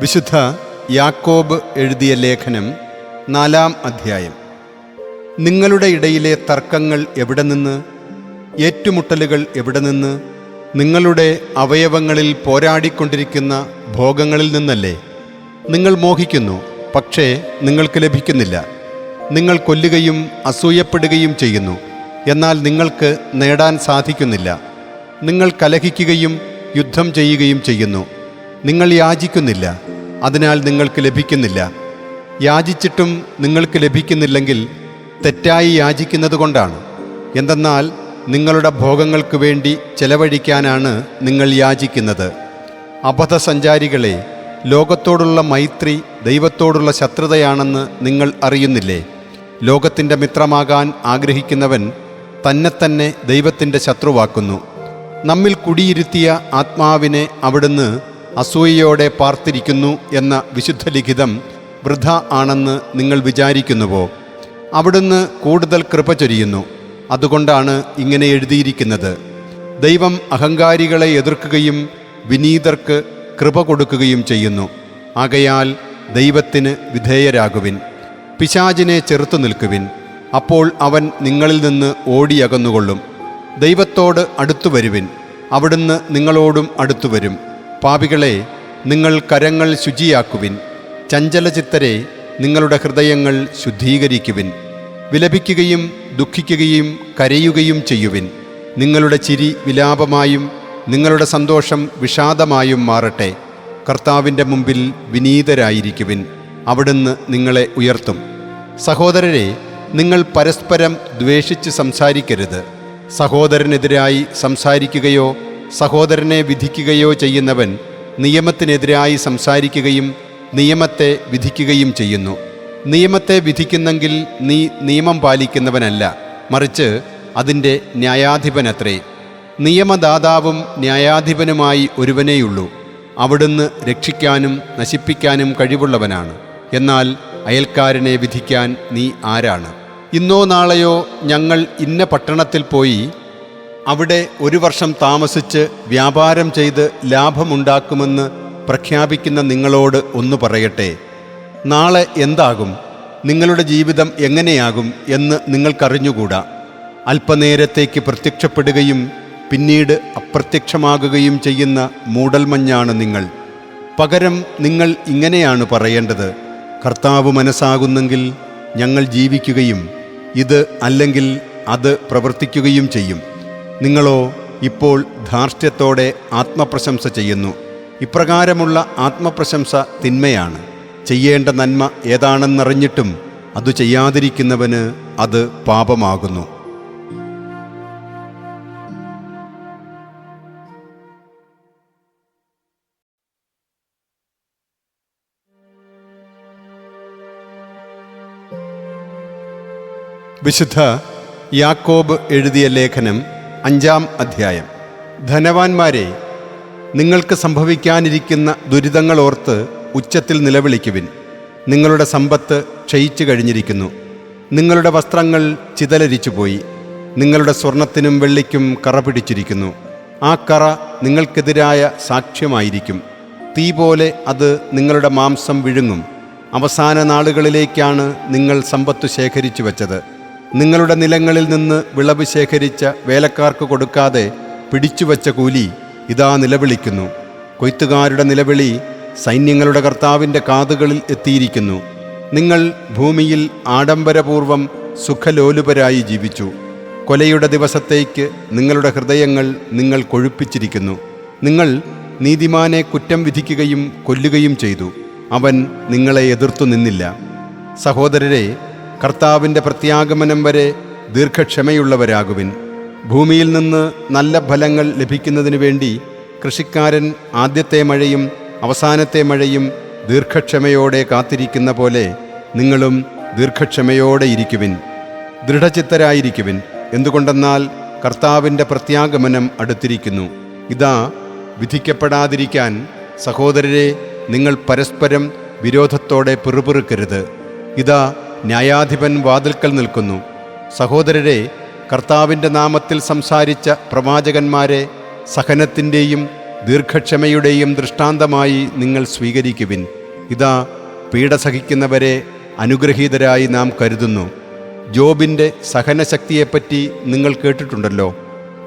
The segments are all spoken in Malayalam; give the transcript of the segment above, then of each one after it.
വിശുദ്ധ യാക്കോബ് എഴുതിയ ലേഖനം നാലാം അധ്യായം. നിങ്ങളുടെ ഇടയിലെ തർക്കങ്ങൾ എവിടെ നിന്ന്? ഏറ്റുമുട്ടലുകൾ എവിടെ നിന്ന്? നിങ്ങളുടെ അവയവങ്ങളിൽ പോരാടിക്കൊണ്ടിരിക്കുന്ന ഭോഗങ്ങളിൽ നിന്നല്ലേ? നിങ്ങൾ മോഹിക്കുന്നു പക്ഷേ നിങ്ങൾക്ക് ലഭിക്കുന്നില്ല. നിങ്ങൾ കൊല്ലുകയും അസൂയപ്പെടുകയും ചെയ്യുന്നു എന്നാൽ നിങ്ങൾക്ക് നേടാൻ സാധിക്കുന്നില്ല. നിങ്ങൾ കലഹിക്കുകയും യുദ്ധം ചെയ്യുകയും ചെയ്യുന്നു നിങ്ങൾ യാചിക്കുന്നില്ല. അതിനാൽ നിങ്ങൾക്ക് ലഭിക്കുന്നില്ല. യാചിച്ചിട്ടും നിങ്ങൾക്ക് ലഭിക്കുന്നില്ലെങ്കിൽ തെറ്റായി യാചിക്കുന്നത് കൊണ്ടാണ്. എന്തെന്നാൽ നിങ്ങളുടെ ഭോഗങ്ങൾക്ക് വേണ്ടി ചെലവഴിക്കാനാണ് നിങ്ങൾ യാചിക്കുന്നത്. അബദ്ധസഞ്ചാരികളെ ലോകത്തോടുള്ള മൈത്രി ദൈവത്തോടുള്ള ശത്രുതയാണെന്ന് നിങ്ങൾ അറിയുന്നില്ലേ? ലോകത്തിന്റെ മിത്രമാകാൻ ആഗ്രഹിക്കുന്നവൻ തന്നെ തന്നെ ദൈവത്തിന്റെ ശത്രുവാക്കുന്നു. നമ്മിൽ കുടിയിരുത്തിയ ആത്മാവിനെ അവിടുന്ന് അസൂയയോടെ പാർത്തിരിക്കുന്നു എന്ന വിശുദ്ധ ലിഖിതം വൃഥ ആണെന്ന് നിങ്ങൾ വിചാരിക്കുന്നുവോ? അവിടുന്ന് കൂടുതൽ കൃപ ചൊരിയുന്നു. അതുകൊണ്ടാണ് ഇങ്ങനെ എഴുതിയിരിക്കുന്നത്. ദൈവം അഹങ്കാരികളെ എതിർക്കുകയും വിനീതർക്ക് കൃപ കൊടുക്കുകയും ചെയ്യുന്നു. ആകയാൽ ദൈവത്തിന് വിധേയരാകുവിൻ. പിശാചിനെ ചെറുത്തു നിൽക്കുവിൻ. അപ്പോൾ അവൻ നിങ്ങളിൽ നിന്ന് ഓടിയകന്നുകൊള്ളും ദൈവത്തോട് അടുത്തു വരുവിൻ അവിടുന്ന് നിങ്ങളോടും അടുത്തു വരും പാപികളെ നിങ്ങൾ കരങ്ങൾ ശുചിയാക്കുവിൻ. ചഞ്ചലചിത്തരെ നിങ്ങളുടെ ഹൃദയങ്ങൾ ശുദ്ധീകരിക്കുവിൻ. വിലപിക്കുകയും ദുഃഖിക്കുകയും കരയുകയും ചെയ്യുവിൻ. നിങ്ങളുടെ ചിരി വിലാപമായും നിങ്ങളുടെ സന്തോഷം വിഷാദമായും മാറട്ടെ. കർത്താവിന്റെ മുമ്പിൽ വിനീതരായിരിക്കുവിൻ. അവിടുന്ന് നിങ്ങളെ ഉയർത്തും. സഹോദരരെ നിങ്ങൾ പരസ്പരം ദ്വേഷിച്ച് സംസാരിക്കരുത്. സഹോദരനെതിരായി സംസാരിക്കുകയോ സഹോദരനെ വിധിക്കുകയോ ചെയ്യുന്നവൻ നിയമത്തിനെതിരായി സംസാരിക്കുകയും നിയമത്തെ വിധിക്കുകയും ചെയ്യുന്നു. നിയമത്തെ വിധിക്കുന്നെങ്കിൽ നീ നിയമം പാലിക്കുന്നവനല്ല. മറിച്ച് അതിന്റെ ന്യായാധിപനത്രേ. നിയമദാതാവും ന്യായാധിപനുമായി ഒരുവനേയുള്ളൂ. അവിടുന്ന് രക്ഷിക്കാനും നശിപ്പിക്കാനും കഴിവുള്ളവനാണ്. എന്നാൽ അയൽക്കാരനെ വിധിക്കാൻ നീ ആരാണ്? ഇന്നോ നാളെയോ ഞങ്ങൾ ഇന്ന പട്ടണത്തിൽ പോയി അവിടെ ഒരു വർഷം താമസിച്ച് വ്യാപാരം ചെയ്ത് ലാഭമുണ്ടാക്കുമെന്ന് പ്രഖ്യാപിക്കുന്ന നിങ്ങളോട് ഒന്ന് പറയട്ടെ. നാളെ എന്താകും? നിങ്ങളുടെ ജീവിതം എങ്ങനെയാകും എന്ന് നിങ്ങൾക്കറിഞ്ഞുകൂടാ. അല്പനേരത്തേക്ക് പ്രത്യക്ഷപ്പെടുകയും പിന്നീട് അപ്രത്യക്ഷമാകുകയും ചെയ്യുന്ന മൂടൽമഞ്ഞാണ് നിങ്ങൾ. പകരം നിങ്ങൾ ഇങ്ങനെയാണ് പറയേണ്ടത്. കർത്താവ് മനസ്സാകുന്നെങ്കിൽ ഞങ്ങൾ ജീവിക്കുകയും ഇത് അല്ലെങ്കിൽ അത് പ്രവർത്തിക്കുകയും ചെയ്യും. നിങ്ങളോ ഇപ്പോൾ ധാർഷ്ട്യത്തോടെ ആത്മപ്രശംസ ചെയ്യുന്നു. ഇപ്രകാരമുള്ള ആത്മപ്രശംസ തിന്മയാണ്. ചെയ്യേണ്ട നന്മ ഏതാണെന്നറിഞ്ഞിട്ടും അത് ചെയ്യാതിരിക്കുന്നവന് അത് പാപമാകുന്നു. വിശുദ്ധ യാക്കോബ് എഴുതിയ ലേഖനം അഞ്ചാം അധ്യായം. ധനവാന്മാരെ നിങ്ങൾക്ക് സംഭവിക്കാനിരിക്കുന്ന ദുരിതങ്ങൾ ഓർത്ത് ഉച്ചത്തിൽ നിലവിളിക്കുവിൻ. നിങ്ങളുടെ സമ്പത്ത് ക്ഷയിച്ചു കഴിഞ്ഞിരിക്കുന്നു. നിങ്ങളുടെ വസ്ത്രങ്ങൾ ചിതലരിച്ചുപോയി. നിങ്ങളുടെ സ്വർണത്തിനും വെള്ളിക്കും കറ പിടിച്ചിരിക്കുന്നു. ആ കറ നിങ്ങൾക്കെതിരായ സാക്ഷ്യമായിരിക്കും. തീ പോലെ അത് നിങ്ങളുടെ മാംസം വിഴുങ്ങും. അവസാന നാളുകളിലേക്കാണ് നിങ്ങൾ സമ്പത്ത് ശേഖരിച്ചു വച്ചത്. നിങ്ങളുടെ നിലങ്ങളിൽ നിന്ന് വിളവ് ശേഖരിച്ച വേലക്കാർക്ക് കൊടുക്കാതെ പിടിച്ചുവച്ച കൂലി ഇതാ നിലവിളിക്കുന്നു. കൊയ്ത്തുകാരുടെ നിലവിളി സൈന്യങ്ങളുടെ കർത്താവിന്റെ കാതുകളിൽ എത്തിയിരിക്കുന്നു. നിങ്ങൾ ഭൂമിയിൽ ആഡംബരപൂർവം സുഖലോലുപരായി ജീവിച്ചു. കൊലയുടെ ദിവസത്തേക്ക് നിങ്ങളുടെ ഹൃദയങ്ങൾ നിങ്ങൾ കൊഴുപ്പിച്ചിരിക്കുന്നു. നിങ്ങൾ നീതിമാനെ കുറ്റം വിധിക്കുകയും കൊല്ലുകയും ചെയ്തു. അവൻ നിങ്ങളെ എതിർത്തു നിന്നില്ല. സഹോദരരെ കർത്താവിന്റെ പ്രത്യാഗമനം വരെ ദീർഘക്ഷമയുള്ളവരാകുവിൻ. ഭൂമിയിൽ നിന്ന് നല്ല ഫലങ്ങൾ ലഭിക്കുന്നതിനു വേണ്ടി കൃഷിക്കാരൻ ആദ്യത്തെ മഴയും അവസാനത്തെ മഴയും ദീർഘക്ഷമയോടെ കാത്തിരിക്കുന്ന പോലെ നിങ്ങളും ദീർഘക്ഷമയോടെ ഇരിക്കുവിൻ. ദൃഢചിത്തരായിരിക്കുവിൻ. എന്തുകൊണ്ടെന്നാൽ കർത്താവിന്റെ പ്രത്യാഗമനം അടുത്തിരിക്കുന്നു. ഇതാ വിധിക്കപ്പെടാതിരിക്കാൻ സഹോദരരെ നിങ്ങൾ പരസ്പരം വിരോധത്തോടെ പിറുപിറുക്കരുത്. ഇതാ ന്യായാധിപൻ വാതിൽക്കൽ നിൽക്കുന്നു. സഹോദരരെ കർത്താവിന്റെ നാമത്തിൽ സംസാരിച്ച പ്രവാചകന്മാരെ സഹനത്തിന്റെയും ദീർഘക്ഷമയുടെയും ദൃഷ്ടാന്തമായി നിങ്ങൾ സ്വീകരിക്കുവിൻ. ഇതാ പീഡ സഹിക്കുന്നവരെ അനുഗ്രഹീതരായി നാം കരുതുന്നു. ജോബിന്റെ സഹനശക്തിയെപ്പറ്റി നിങ്ങൾ കേട്ടിട്ടുണ്ടല്ലോ.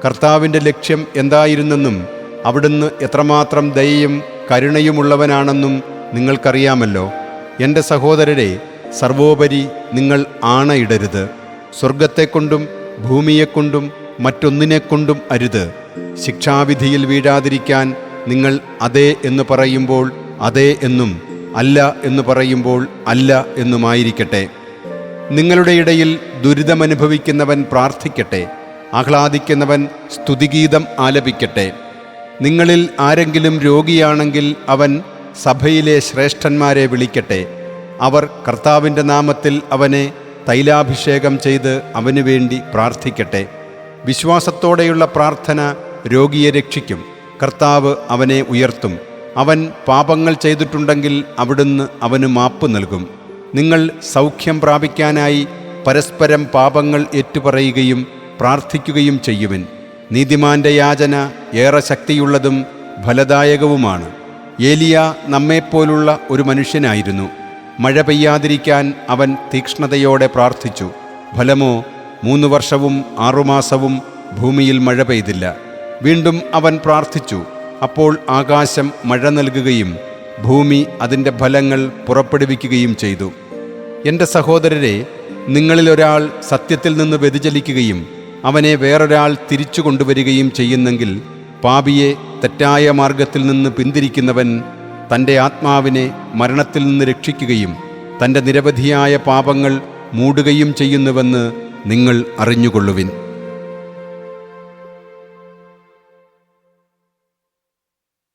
കർത്താവിന്റെ ലക്ഷ്യം എന്തായിരുന്നെന്നും അവിടുന്ന് എത്രമാത്രം ദയയും കരുണയുമുള്ളവനാണെന്നും നിങ്ങൾക്കറിയാമല്ലോ. എന്റെ സഹോദരരെ സർവോപരി നിങ്ങൾ ആണയിടരുത്. സ്വർഗത്തെക്കൊണ്ടും ഭൂമിയെക്കൊണ്ടും മറ്റൊന്നിനെക്കൊണ്ടും അരുത്. ശിക്ഷാവിധിയിൽ വീഴാതിരിക്കാൻ നിങ്ങൾ അതെ എന്ന് പറയുമ്പോൾ അതെ എന്നും അല്ല എന്ന് പറയുമ്പോൾ അല്ല എന്നുമായിരിക്കട്ടെ. നിങ്ങളുടെ ഇടയിൽ ദുരിതമനുഭവിക്കുന്നവൻ പ്രാർത്ഥിക്കട്ടെ. ആഹ്ലാദിക്കുന്നവൻ സ്തുതിഗീതം ആലപിക്കട്ടെ. നിങ്ങളിൽ ആരെങ്കിലും രോഗിയാണെങ്കിൽ അവൻ സഭയിലെ ശ്രേഷ്ഠന്മാരെ വിളിക്കട്ടെ. അവർ കർത്താവിന്റെ നാമത്തിൽ അവനെ തൈലാഭിഷേകം ചെയ്ത് അവനു വേണ്ടി പ്രാർത്ഥിക്കട്ടെ. വിശ്വാസത്തോടെയുള്ള പ്രാർത്ഥന രോഗിയെ രക്ഷിക്കും. കർത്താവ് അവനെ ഉയർത്തും. അവൻ പാപങ്ങൾ ചെയ്തിട്ടുണ്ടെങ്കിൽ അവിടുന്ന് അവന് മാപ്പ് നൽകും. നിങ്ങൾ സൗഖ്യം പ്രാപിക്കാനായി പരസ്പരം പാപങ്ങൾ ഏറ്റുപറയുകയും പ്രാർത്ഥിക്കുകയും ചെയ്യുവിൻ. നീതിമാന്റെ യാചന ഏറെ ശക്തിയുള്ളതും ഫലദായകവുമാണ്. ഏലിയ നമ്മെപ്പോലുള്ള ഒരു മനുഷ്യനായിരുന്നു. മഴ പെയ്യാതിരിക്കാൻ അവൻ തീക്ഷ്ണതയോടെ പ്രാർത്ഥിച്ചു. ഫലമോ മൂന്ന് വർഷവും ആറുമാസവും ഭൂമിയിൽ മഴ പെയ്തില്ല. വീണ്ടും അവൻ പ്രാർത്ഥിച്ചു. അപ്പോൾ ആകാശം മഴ നൽകുകയും ഭൂമി അതിന്റെ ഫലങ്ങൾ പുറപ്പെടുവിക്കുകയും ചെയ്തു. എന്റെ സഹോദരരെ നിങ്ങളിലൊരാൾ സത്യത്തിൽ നിന്ന് വ്യതിചലിക്കുകയും അവനെ വേറൊരാൾ തിരിച്ചു കൊണ്ടുവരികയും ചെയ്യുന്നെങ്കിൽ പാപിയെ തെറ്റായ മാർഗത്തിൽ നിന്ന് പിന്തിരിക്കുന്നവൻ തന്റെ ആത്മാവിനെ മരണത്തിൽ നിന്ന് രക്ഷിക്കുകയും തന്റെ നിരവധിയായ പാപങ്ങൾ മൂടുകയും ചെയ്യുന്നുവെന്ന് നിങ്ങൾ അറിഞ്ഞുകൊള്ളുവിൻ.